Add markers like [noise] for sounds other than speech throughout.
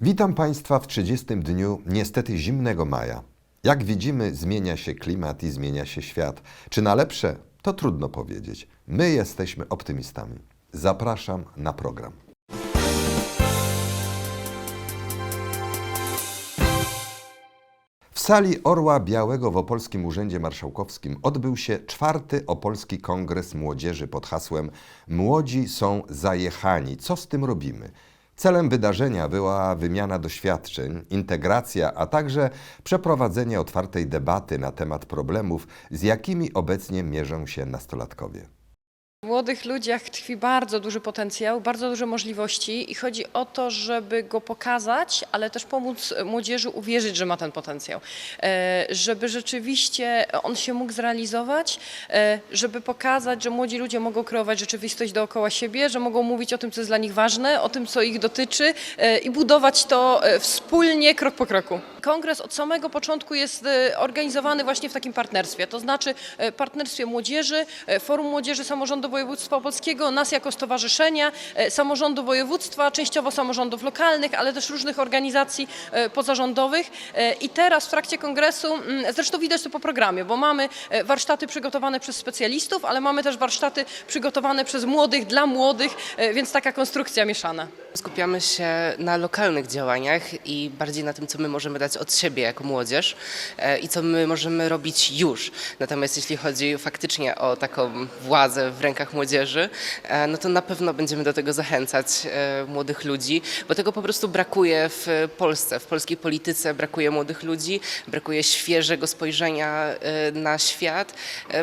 Witam Państwa w 30 dniu niestety zimnego maja. Jak widzimy, zmienia się klimat i zmienia się świat. Czy na lepsze? To trudno powiedzieć. My jesteśmy optymistami. Zapraszam na program. W sali Orła Białego w Opolskim Urzędzie Marszałkowskim odbył się czwarty Opolski Kongres Młodzieży pod hasłem Młodzi są zajechani. Co z tym robimy? Celem wydarzenia była wymiana doświadczeń, integracja, a także przeprowadzenie otwartej debaty na temat problemów, z jakimi obecnie mierzą się nastolatkowie. W młodych ludziach tkwi bardzo duży potencjał, bardzo duże możliwości i chodzi o to, żeby go pokazać, ale też pomóc młodzieży uwierzyć, że ma ten potencjał. E, Żeby rzeczywiście on się mógł zrealizować, e, żeby pokazać, że młodzi ludzie mogą kreować rzeczywistość dookoła siebie, że mogą mówić o tym, co jest dla nich ważne, o tym, co ich dotyczy e, i budować to wspólnie, krok po kroku. Kongres od samego początku jest organizowany właśnie w takim partnerstwie, to znaczy partnerstwie młodzieży, Forum Młodzieży Samorządu Województwa Opolskiego, nas jako stowarzyszenia, e, samorządu województwa, częściowo samorządów lokalnych, ale też różnych organizacji e, pozarządowych. E, I teraz w trakcie kongresu, mm, zresztą widać to po programie, bo mamy warsztaty przygotowane przez specjalistów, ale mamy też warsztaty przygotowane przez młodych, dla młodych, więc taka konstrukcja mieszana. Skupiamy się na lokalnych działaniach i bardziej na tym, co my możemy dać od siebie jako młodzież i co my możemy robić już. Natomiast jeśli chodzi faktycznie o taką władzę w rękach młodzieży, e, no to na pewno będziemy do tego zachęcać e, młodych ludzi, bo tego po prostu brakuje w Polsce. W polskiej polityce brakuje młodych ludzi, brakuje świeżego spojrzenia e, na świat,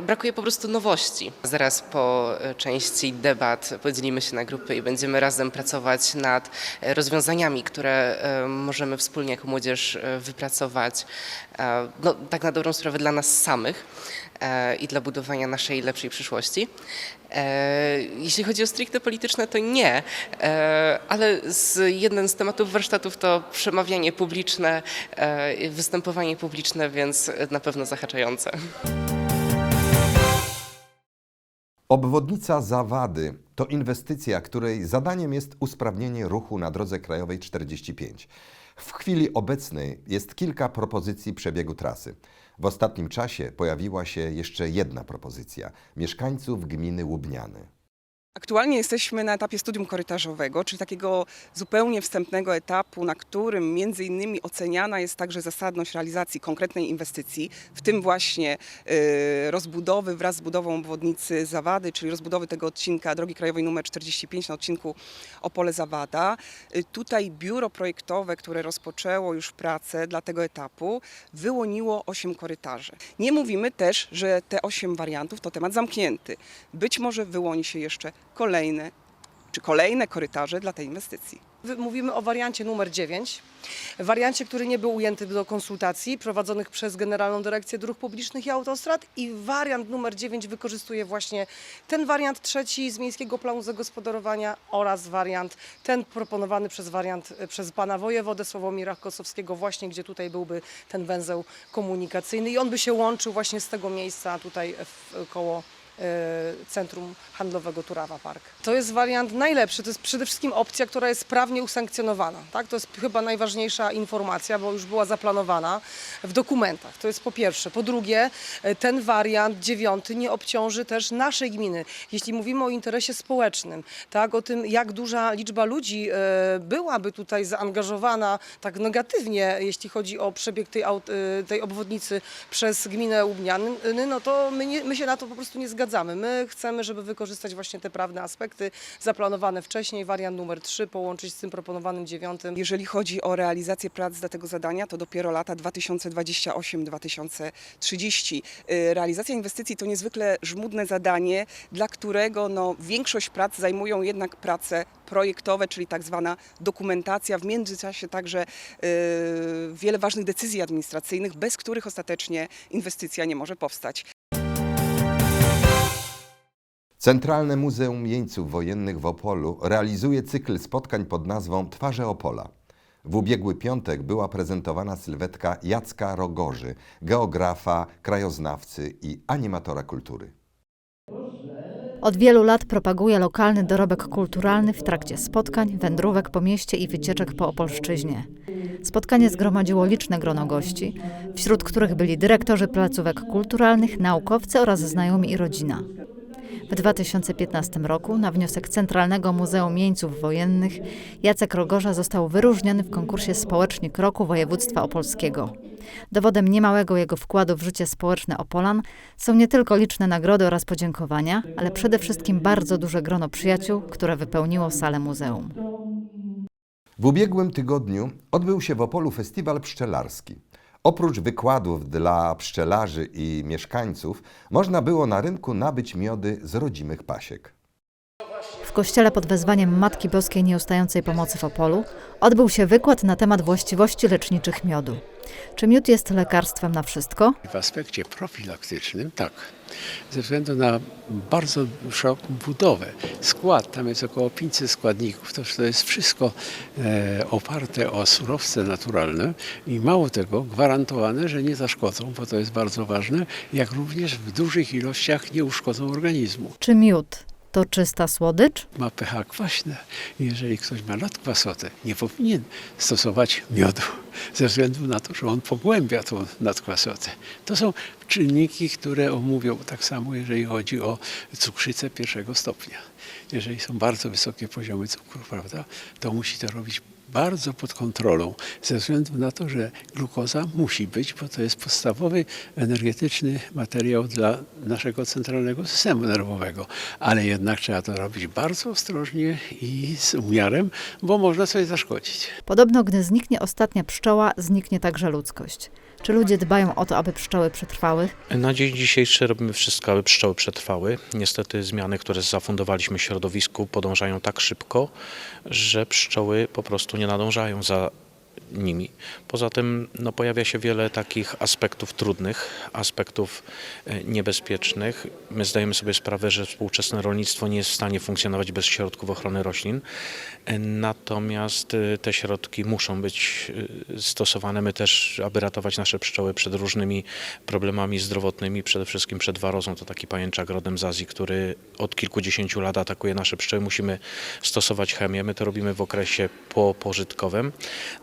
brakuje po prostu nowości. Zaraz po części debat podzielimy się na grupy i będziemy razem pracować nad rozwiązaniami, które możemy wspólnie jako młodzież wypracować, no, tak na dobrą sprawę dla nas samych i dla budowania naszej lepszej przyszłości. E, Jeśli chodzi o stricte polityczne, to nie, e, ale z, jeden z tematów warsztatów to przemawianie publiczne, e, występowanie publiczne, więc na pewno zahaczające. Obwodnica Zawady to inwestycja, której zadaniem jest usprawnienie ruchu na drodze krajowej 45. W chwili obecnej jest kilka propozycji przebiegu trasy. W ostatnim czasie pojawiła się jeszcze jedna propozycja mieszkańców gminy Łubniany. Aktualnie jesteśmy na etapie studium korytarzowego, czyli takiego zupełnie wstępnego etapu, na którym między innymi oceniana jest także zasadność realizacji konkretnej inwestycji, w tym właśnie y, rozbudowy wraz z budową obwodnicy Zawady, czyli rozbudowy tego odcinka drogi krajowej nr 45 na odcinku Opole-Zawada. Y, tutaj biuro projektowe, które rozpoczęło już pracę dla tego etapu, wyłoniło 8 korytarzy. Nie mówimy też, że te 8 wariantów to temat zamknięty. Być może wyłoni się jeszcze kolejne czy kolejne korytarze dla tej inwestycji. Mówimy o wariancie numer 9, wariancie, który nie był ujęty do konsultacji prowadzonych przez Generalną Dyrekcję Dróg Publicznych i Autostrad i wariant numer 9 wykorzystuje właśnie ten wariant trzeci z Miejskiego Planu Zagospodarowania oraz wariant ten proponowany przez wariant e, przez pana wojewodę Sławomira Kosowskiego właśnie, gdzie tutaj byłby ten węzeł komunikacyjny i on by się łączył właśnie z tego miejsca tutaj w, koło e, Centrum Handlowego Turawa Park. To jest wariant najlepszy, to jest przede wszystkim opcja, która jest prawnie usankcjonowana. Tak? To jest chyba najważniejsza informacja, bo już była zaplanowana w dokumentach. To jest po pierwsze. Po drugie, e, ten wariant dziewiąty nie obciąży też naszej gminy. Jeśli mówimy o interesie społecznym, tak? o tym jak duża liczba ludzi e, byłaby tutaj zaangażowana tak negatywnie, jeśli chodzi o przebieg tej, e, tej obwodnicy przez gminę Łubniany, no to my, nie, my się na to po prostu nie zgadzamy. My chcemy, żeby wykorzystać właśnie te prawne aspekty zaplanowane wcześniej, wariant numer 3 połączyć z tym proponowanym dziewiątym. Jeżeli chodzi o realizację prac dla tego zadania, to dopiero lata 2028-2030. Y, Realizacja inwestycji to niezwykle żmudne zadanie, dla którego no, większość prac zajmują jednak prace projektowe, czyli tak zwana dokumentacja. W międzyczasie także y, wiele ważnych decyzji administracyjnych, bez których ostatecznie inwestycja nie może powstać. Centralne Muzeum Jeńców Wojennych w Opolu realizuje cykl spotkań pod nazwą Twarze Opola. W ubiegły piątek była prezentowana sylwetka Jacka Rogorzy, geografa, krajoznawcy i animatora kultury. Od wielu lat propaguje lokalny dorobek kulturalny w trakcie spotkań, wędrówek po mieście i wycieczek po Opolszczyźnie. Spotkanie zgromadziło liczne grono gości, wśród których byli dyrektorzy placówek kulturalnych, naukowcy oraz znajomi i rodzina. W 2015 roku na wniosek Centralnego Muzeum Jeńców Wojennych Jacek Rogorza został wyróżniony w konkursie Społecznik Roku Województwa Opolskiego. Dowodem niemałego jego wkładu w życie społeczne Opolan są nie tylko liczne nagrody oraz podziękowania, ale przede wszystkim bardzo duże grono przyjaciół, które wypełniło salę muzeum. W ubiegłym tygodniu odbył się w Opolu festiwal pszczelarski. Oprócz wykładów dla pszczelarzy i mieszkańców, można było na rynku nabyć miody z rodzimych pasiek. W kościele pod wezwaniem Matki Boskiej Nieustającej Pomocy w Opolu odbył się wykład na temat właściwości leczniczych miodu. Czy miód jest lekarstwem na wszystko? W aspekcie profilaktycznym tak, ze względu na bardzo szeroką budowę. Skład, tam jest około 500 składników, to, to jest wszystko e, oparte o surowce naturalne i mało tego gwarantowane, że nie zaszkodzą, bo to jest bardzo ważne, jak również w dużych ilościach nie uszkodzą organizmu. Czy miód to czysta słodycz? Ma pH kwaśne. Jeżeli ktoś ma nadkwasotę, nie powinien stosować miodu ze względu na to, że on pogłębia tą nadkwasotę. To są czynniki, które omówią tak samo, jeżeli chodzi o cukrzycę pierwszego stopnia. Jeżeli są bardzo wysokie poziomy cukru, prawda, to musi to robić bardzo pod kontrolą, ze względu na to, że glukoza musi być, bo to jest podstawowy energetyczny materiał dla naszego centralnego systemu nerwowego. Ale jednak trzeba to robić bardzo ostrożnie i z umiarem, bo można sobie zaszkodzić. Podobno, gdy zniknie ostatnia pszczoła, zniknie także ludzkość. Czy ludzie dbają o to, aby pszczoły przetrwały? Na dzień dzisiejszy robimy wszystko, aby pszczoły przetrwały. Niestety zmiany, które zafundowaliśmy środowisku podążają tak szybko, że pszczoły po prostu nie nadążają za nimi. Poza tym no, pojawia się wiele takich aspektów trudnych, aspektów e, niebezpiecznych. My zdajemy sobie sprawę, że współczesne rolnictwo nie jest w stanie funkcjonować bez środków ochrony roślin. E, Natomiast e, te środki muszą być stosowane. My też, aby ratować nasze pszczoły przed różnymi problemami zdrowotnymi, przede wszystkim przed warozą, to taki pajęczak rodem z Azji, który od kilkudziesięciu lat atakuje nasze pszczoły. Musimy stosować chemię. My to robimy w okresie popożytkowym.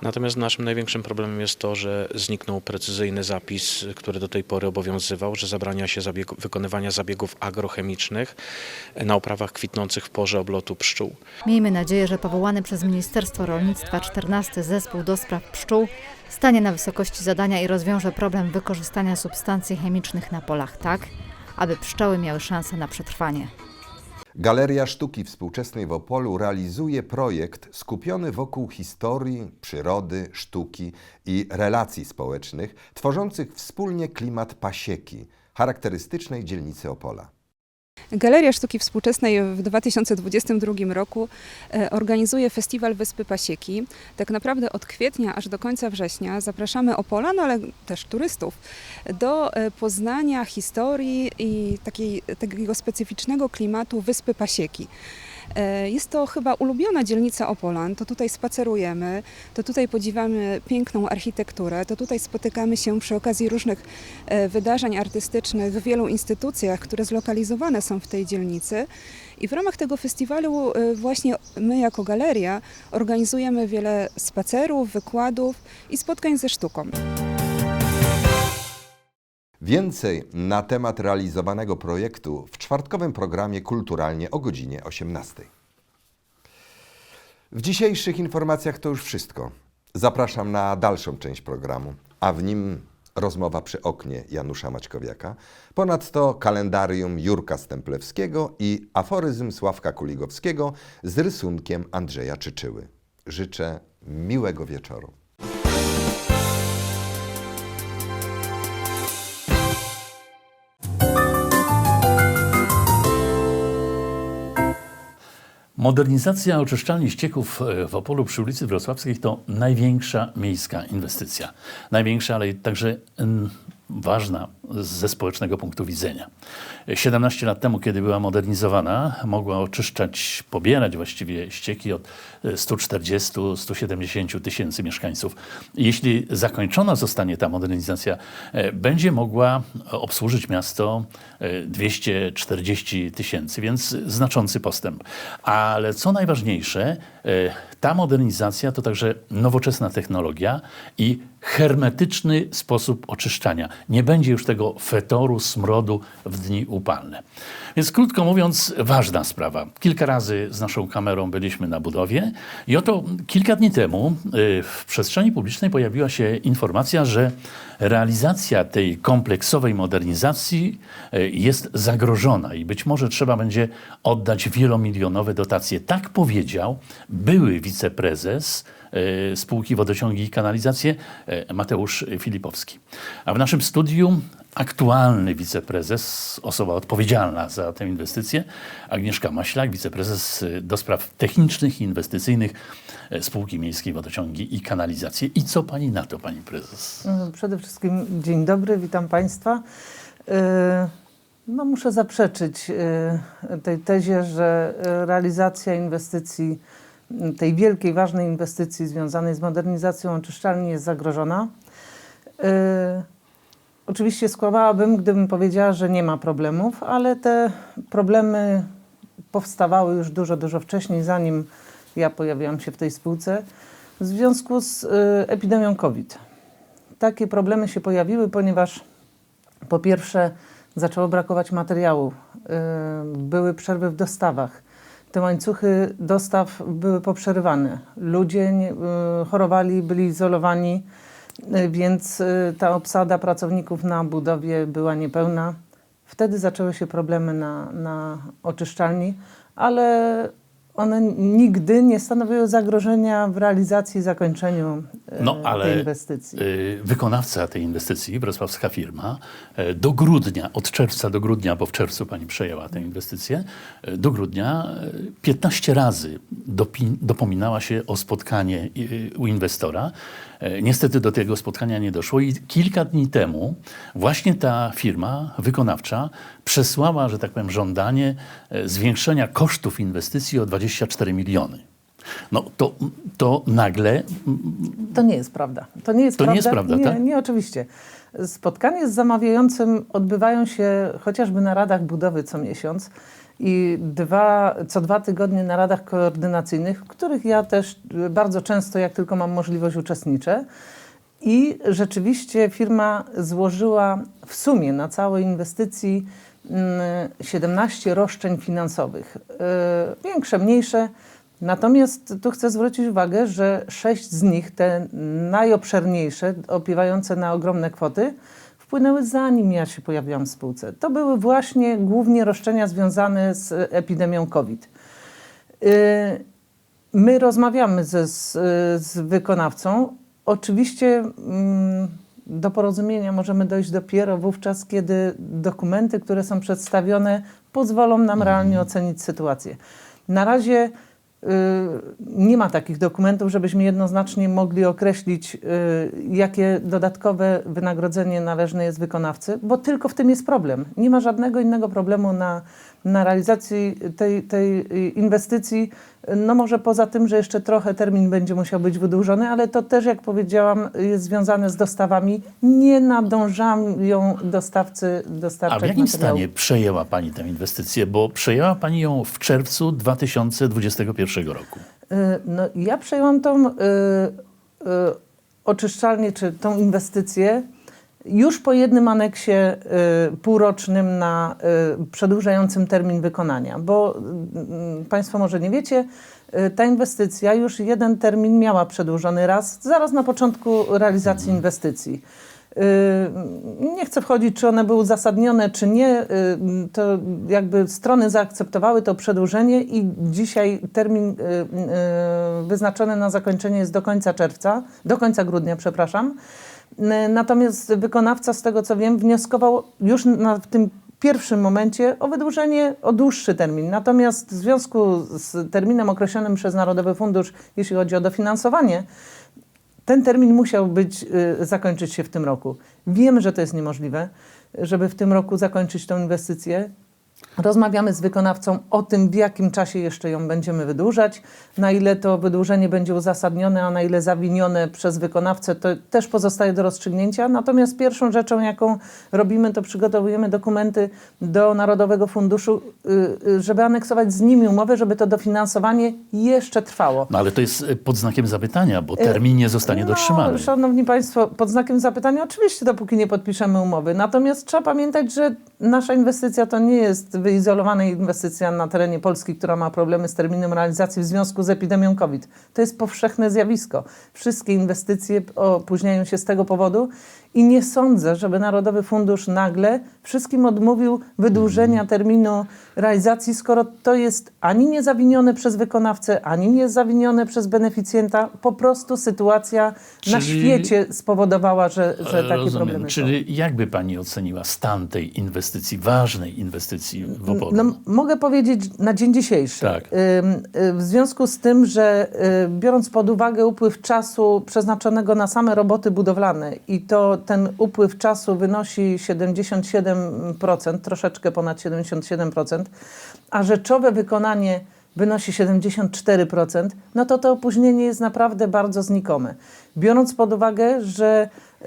Natomiast naszym największym problemem jest to, że zniknął precyzyjny zapis, który do tej pory obowiązywał, że zabrania się wykonywania zabiegów agrochemicznych na uprawach kwitnących w porze oblotu pszczół. Miejmy nadzieję, że powołany przez Ministerstwo Rolnictwa 14 zespół do spraw pszczół stanie na wysokości zadania i rozwiąże problem wykorzystania substancji chemicznych na polach tak, aby pszczoły miały szansę na przetrwanie. Galeria Sztuki Współczesnej w Opolu realizuje projekt skupiony wokół historii, przyrody, sztuki i relacji społecznych, tworzących wspólnie klimat pasieki, charakterystycznej dzielnicy Opola. Galeria Sztuki Współczesnej w 2022 roku e, organizuje festiwal Wyspy Pasieki. Tak naprawdę od kwietnia aż do końca września zapraszamy Opolan, ale też turystów do e, poznania historii i takiego specyficznego klimatu Wyspy Pasieki. E, Jest to chyba ulubiona dzielnica Opolan, to tutaj spacerujemy, to tutaj podziwiamy piękną architekturę, to tutaj spotykamy się przy okazji różnych e, wydarzeń artystycznych w wielu instytucjach, które zlokalizowane są w tej dzielnicy. I w ramach tego festiwalu e, właśnie my jako galeria organizujemy wiele spacerów, wykładów i spotkań ze sztuką. Więcej na temat realizowanego projektu w czwartkowym programie Kulturalnie o godzinie 18. W dzisiejszych informacjach to już wszystko. Zapraszam na dalszą część programu, a w nim rozmowa przy oknie Janusza Maćkowiaka, ponadto kalendarium Jurka Stemplewskiego i aforyzm Sławka Kuligowskiego z rysunkiem Andrzeja Czyczyły. Życzę miłego wieczoru. Modernizacja oczyszczalni ścieków e, w Opolu przy ulicy Wrocławskiej to największa miejska inwestycja. Największa, ale także mm, ważna ze społecznego punktu widzenia. 17 lat temu, kiedy była modernizowana, mogła oczyszczać, pobierać właściwie ścieki od 140-170 tysięcy mieszkańców. Jeśli zakończona zostanie ta modernizacja, e, będzie mogła obsłużyć miasto e, 240 tysięcy, więc znaczący postęp. Ale co najważniejsze, e, ta modernizacja to także nowoczesna technologia i hermetyczny sposób oczyszczania. Nie będzie już tego fetoru, smrodu w dni upalne. Więc krótko mówiąc, ważna sprawa. Kilka razy z naszą kamerą byliśmy na budowie i oto kilka dni temu y, w przestrzeni publicznej pojawiła się informacja, że realizacja tej kompleksowej modernizacji y, jest zagrożona i być może trzeba będzie oddać wielomilionowe dotacje. Tak powiedział były wiceprezes spółki Wodociągi i Kanalizacje y, Mateusz Filipowski. A w naszym studiu aktualny wiceprezes, osoba odpowiedzialna za tę inwestycję, Agnieszka Maślak, wiceprezes y, do spraw technicznych i inwestycyjnych y, spółki miejskiej Wodociągi i Kanalizacje. I co pani na to, pani prezes? Przede wszystkim dzień dobry, witam Państwa. No, muszę zaprzeczyć tej tezie, że realizacja inwestycji, tej wielkiej, ważnej inwestycji związanej z modernizacją oczyszczalni jest zagrożona. E, Oczywiście skłamałabym, gdybym powiedziała, że nie ma problemów, ale te problemy powstawały już dużo, dużo wcześniej, zanim ja pojawiłam się w tej spółce, w związku z e, epidemią COVID takie problemy się pojawiły, ponieważ po pierwsze zaczęło brakować materiału, yy, były przerwy w dostawach. Te łańcuchy dostaw były poprzerywane. Ludzie nie, yy, chorowali, byli izolowani, yy, więc yy, ta obsada pracowników na budowie była niepełna. Wtedy zaczęły się problemy na, na oczyszczalni, ale one nigdy nie stanowiły zagrożenia w realizacji i zakończeniu yy, No, ale tej inwestycji. y, wykonawca tej inwestycji, wrocławska firma, e, do grudnia, od czerwca do grudnia, bo w czerwcu pani przejęła tę inwestycję, e, do grudnia e, 15 razy dopominała się o spotkanie u inwestora. E, Niestety do tego spotkania nie doszło i kilka dni temu właśnie ta firma wykonawcza przesłała, że tak powiem, żądanie e, zwiększenia kosztów inwestycji o 24 miliony. No to, to nagle To nie jest prawda. To nie jest To nie prawda. jest prawda, nie, tak? nie, oczywiście. Spotkania z zamawiającym odbywają się chociażby na radach budowy co miesiąc i dwa, co dwa tygodnie na radach koordynacyjnych, w których ja też bardzo często, jak tylko mam możliwość, uczestniczę. I rzeczywiście firma złożyła w sumie na całej inwestycji 17 roszczeń finansowych. Y, Większe, mniejsze. Natomiast tu chcę zwrócić uwagę, że sześć z nich, te najobszerniejsze, opiewające na ogromne kwoty, wpłynęły zanim ja się pojawiłam w spółce. To były właśnie głównie roszczenia związane z epidemią COVID. Y, My rozmawiamy ze, z, z wykonawcą. Oczywiście mm, do porozumienia możemy dojść dopiero wówczas, kiedy dokumenty, które są przedstawione, pozwolą nam realnie ocenić sytuację. Na razie y, nie ma takich dokumentów, żebyśmy jednoznacznie mogli określić, y, jakie dodatkowe wynagrodzenie należne jest wykonawcy, bo tylko w tym jest problem. Nie ma żadnego innego problemu na, na realizacji tej, tej y, inwestycji. No może poza tym, że jeszcze trochę termin będzie musiał być wydłużony, ale to też, jak powiedziałam, jest związane z dostawami. Nie nadążają dostawcy A dostarczać w jakim materiału. stanie przejęła Pani tę inwestycję? Bo przejęła Pani ją w czerwcu 2021 roku. Y, No, ja przejęłam tą y, y, oczyszczalnię, czy tą inwestycję już po jednym aneksie y, półrocznym na y, przedłużającym termin wykonania, bo y, Państwo może nie wiecie, ta inwestycja już jeden termin miała przedłużony raz, zaraz na początku realizacji inwestycji. Y, Nie chcę wchodzić, czy one były uzasadnione, czy nie. To jakby strony zaakceptowały to przedłużenie i dzisiaj termin wyznaczony na zakończenie jest do końca czerwca, do końca grudnia, przepraszam. Natomiast wykonawca, z tego co wiem, wnioskował już na, tym pierwszym momencie o wydłużenie o dłuższy termin. Natomiast w związku z terminem określonym przez Narodowy Fundusz, jeśli chodzi o dofinansowanie, ten termin musiał być, y, zakończyć się w tym roku. Wiemy, że to jest niemożliwe, żeby w tym roku zakończyć tą inwestycję. Rozmawiamy z wykonawcą o tym, w jakim czasie jeszcze ją będziemy wydłużać, na ile to wydłużenie będzie uzasadnione, a na ile zawinione przez wykonawcę, to też pozostaje do rozstrzygnięcia. Natomiast pierwszą rzeczą, jaką robimy, to przygotowujemy dokumenty do Narodowego Funduszu, y, y, żeby aneksować z nimi umowę, żeby to dofinansowanie jeszcze trwało. No ale to jest e, pod znakiem zapytania, bo termin nie zostanie dotrzymany. No, szanowni Państwo, pod znakiem zapytania oczywiście, dopóki nie podpiszemy umowy. Natomiast trzeba pamiętać, że nasza inwestycja to nie jest wyizolowana inwestycja na terenie Polski, która ma problemy z terminem realizacji w związku z epidemią COVID. To jest powszechne zjawisko. Wszystkie inwestycje opóźniają się z tego powodu i nie sądzę, żeby Narodowy Fundusz nagle wszystkim odmówił wydłużenia terminu realizacji, skoro to jest ani nie zawinione przez wykonawcę, ani nie zawinione przez beneficjenta. Po prostu sytuacja na Czyli- świecie spowodowała, że, że takie Rozumiem. problemy są. Czyli jakby pani oceniła stan tej inwestycji, ważnej inwestycji w Opolu? No, mogę powiedzieć na dzień dzisiejszy. Tak. Y, W związku z tym, że y, biorąc pod uwagę upływ czasu przeznaczonego na same roboty budowlane i to ten upływ czasu wynosi 77%, troszeczkę ponad 77%, a rzeczowe wykonanie wynosi 74%, no to to opóźnienie jest naprawdę bardzo znikome. Biorąc pod uwagę, że y,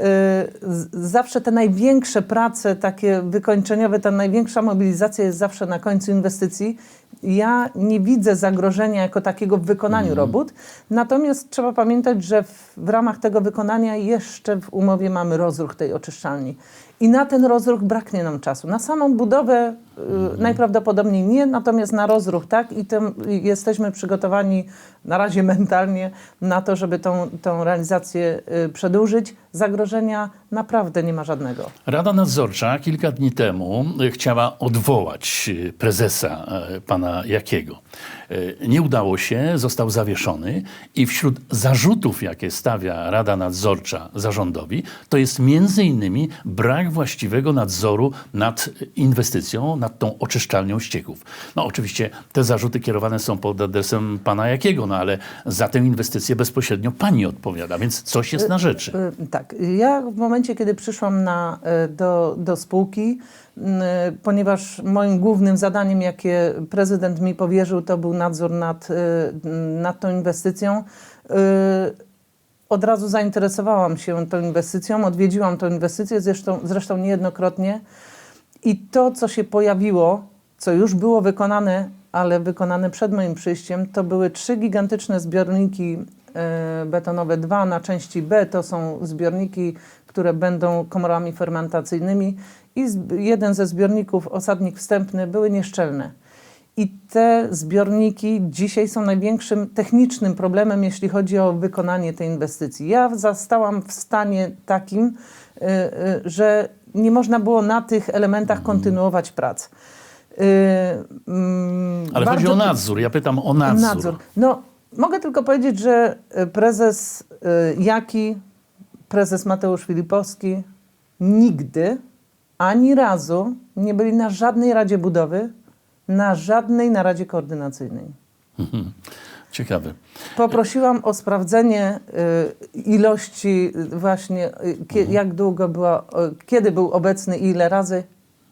zawsze te największe prace, takie wykończeniowe, ta największa mobilizacja jest zawsze na końcu inwestycji. Ja nie widzę zagrożenia jako takiego w wykonaniu robót, natomiast trzeba pamiętać, że w, w ramach tego wykonania jeszcze w umowie mamy rozruch tej oczyszczalni. I na ten rozruch braknie nam czasu. Na samą budowę y, najprawdopodobniej nie, natomiast na rozruch tak i tym jesteśmy przygotowani na razie [laughs] mentalnie na to, żeby tą, tą realizację y, przedłużyć. Zagrożenia naprawdę nie ma żadnego. Rada Nadzorcza kilka dni temu chciała odwołać e, prezesa e, Jakiego. E, Nie udało się, został zawieszony i wśród zarzutów, jakie stawia Rada Nadzorcza zarządowi, to jest między innymi brak właściwego nadzoru nad inwestycją, nad tą oczyszczalnią ścieków. No oczywiście te zarzuty kierowane są pod adresem pana Jakiego, no ale za tę inwestycję bezpośrednio pani odpowiada, więc coś jest na rzeczy. Y, Tak. Ja w momencie, kiedy przyszłam na, do, do spółki, ponieważ moim głównym zadaniem, jakie prezydent mi powierzył, to był nadzór nad, y, nad tą inwestycją, y, od razu zainteresowałam się tą inwestycją, odwiedziłam tą inwestycję, zresztą, zresztą niejednokrotnie. I to, co się pojawiło, co już było wykonane, ale wykonane przed moim przyjściem, to były trzy gigantyczne zbiorniki e, betonowe. Dwa na części B to są zbiorniki, które będą komorami fermentacyjnymi i jeden ze zbiorników, osadnik wstępny, były nieszczelne. I te zbiorniki dzisiaj są największym technicznym problemem, jeśli chodzi o wykonanie tej inwestycji. Ja zastałam w stanie takim, y, y, że nie można było na tych elementach kontynuować prac. Y, mm, Ale chodzi o nadzór. Ja pytam o nadzór. No, mogę tylko powiedzieć, że prezes Jaki, prezes Mateusz Filipowski nigdy, ani razu nie byli na żadnej Radzie Budowy, na żadnej naradzie koordynacyjnej. Ciekawe. Poprosiłam o sprawdzenie y, ilości y, właśnie, y, kie, jak długo była, y, kiedy był obecny i ile razy?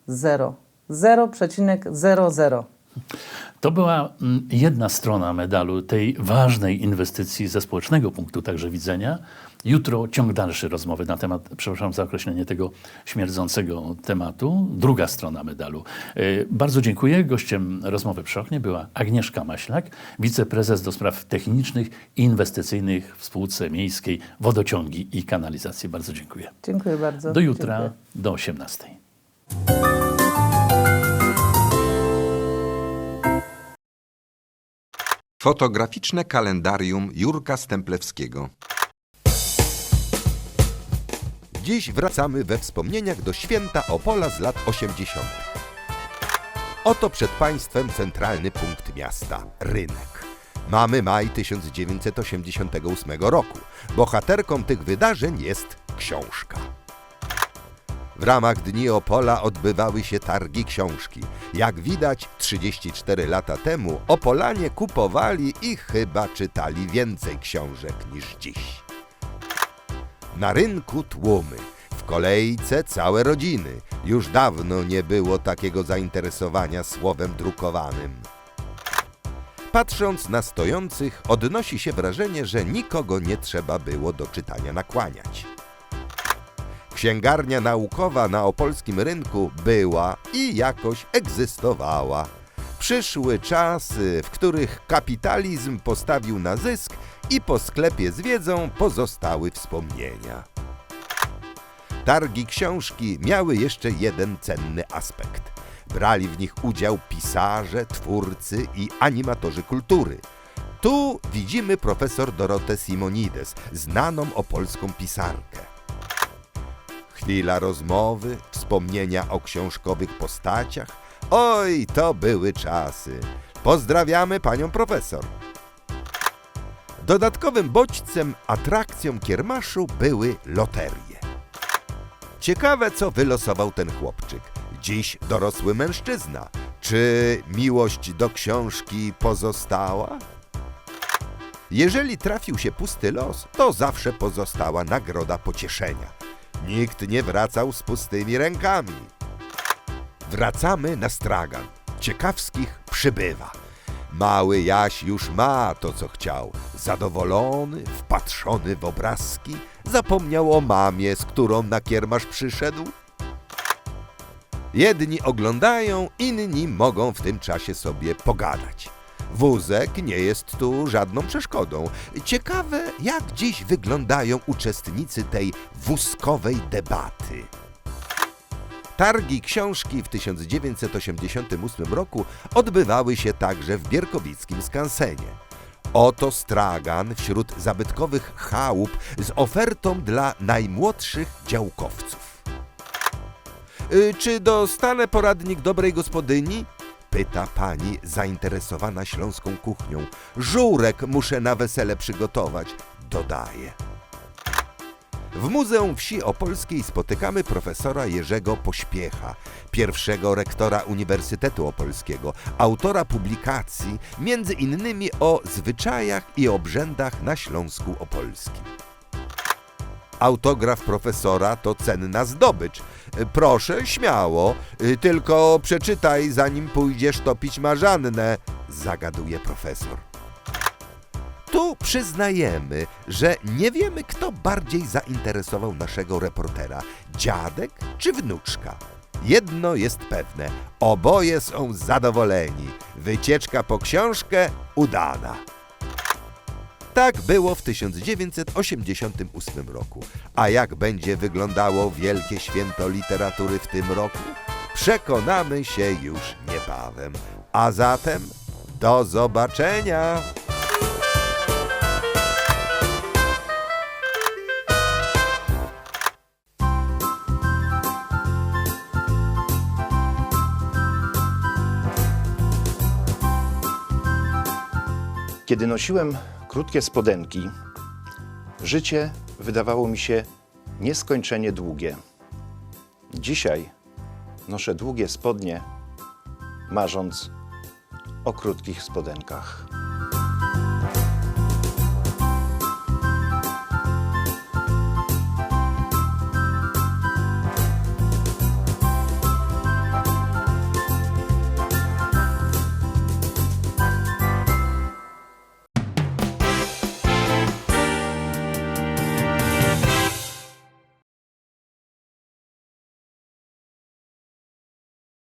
Zero. 0,00. To była mm, jedna strona medalu tej ważnej inwestycji ze społecznego punktu także widzenia. Jutro ciąg dalszy rozmowy na temat, przepraszam za określenie tego śmierdzącego tematu. Druga strona medalu. Y, Bardzo dziękuję. Gościem rozmowy przy oknie była Agnieszka Maślak, wiceprezes do spraw technicznych i inwestycyjnych w spółce miejskiej Wodociągi i Kanalizacje. Bardzo dziękuję. Dziękuję bardzo. Do jutra, Dziękuję. do 18. Fotograficzne kalendarium Jurka Stemplewskiego. Dziś wracamy we wspomnieniach do święta Opola z lat 80. Oto przed Państwem centralny punkt miasta rynek. Mamy maj 1988 roku. Bohaterką tych wydarzeń jest książka. W ramach Dni Opola odbywały się targi książki. Jak widać, 34 lata temu Opolanie kupowali i chyba czytali więcej książek niż dziś. Na rynku tłumy, w kolejce całe rodziny. Już dawno nie było takiego zainteresowania słowem drukowanym. Patrząc na stojących, odnosi się wrażenie, że nikogo nie trzeba było do czytania nakłaniać. Księgarnia naukowa na opolskim rynku była i jakoś egzystowała. Przyszły czasy, w których kapitalizm postawił na zysk i po sklepie z wiedzą pozostały wspomnienia. Targi książki miały jeszcze jeden cenny aspekt. Brali w nich udział pisarze, twórcy i animatorzy kultury. Tu widzimy profesor Dorotę Simonides, znaną opolską pisarkę. Chwila rozmowy, wspomnienia o książkowych postaciach. Oj, to były czasy. Pozdrawiamy panią profesor. Dodatkowym bodźcem, atrakcją kiermaszu były loterie. Ciekawe, co wylosował ten chłopczyk. Dziś dorosły mężczyzna. Czy miłość do książki pozostała? Jeżeli trafił się pusty los, to zawsze pozostała nagroda pocieszenia. Nikt nie wracał z pustymi rękami. Wracamy na stragan. Ciekawskich przybywa. Mały Jaś już ma to, co chciał. Zadowolony, wpatrzony w obrazki, zapomniał o mamie, z którą na kiermasz przyszedł. Jedni oglądają, inni mogą w tym czasie sobie pogadać. Wózek nie jest tu żadną przeszkodą. Ciekawe, jak dziś wyglądają uczestnicy tej wózkowej debaty. Targi książki w 1988 roku odbywały się także w Bierkowickim skansenie. Oto stragan wśród zabytkowych chałup z ofertą dla najmłodszych działkowców. Y, Czy dostanę poradnik dobrej gospodyni? Pyta pani zainteresowana śląską kuchnią. Żurek muszę na wesele przygotować, dodaje. W Muzeum Wsi Opolskiej spotykamy profesora Jerzego Pośpiecha, pierwszego rektora Uniwersytetu Opolskiego, autora publikacji między innymi o zwyczajach i obrzędach na Śląsku Opolskim. Autograf profesora to cenna zdobycz. Proszę, śmiało, y, tylko przeczytaj, zanim pójdziesz topić marzannę, zagaduje profesor. Tu przyznajemy, że nie wiemy, kto bardziej zainteresował naszego reportera dziadek czy wnuczka. Jedno jest pewne: oboje są zadowoleni. Wycieczka po książkę udana. Tak było w 1988 roku. A jak będzie wyglądało wielkie święto literatury w tym roku? Przekonamy się już niebawem. A zatem do zobaczenia! Kiedy nosiłem krótkie spodenki, życie wydawało mi się nieskończenie długie. Dzisiaj noszę długie spodnie, marząc o krótkich spodenkach.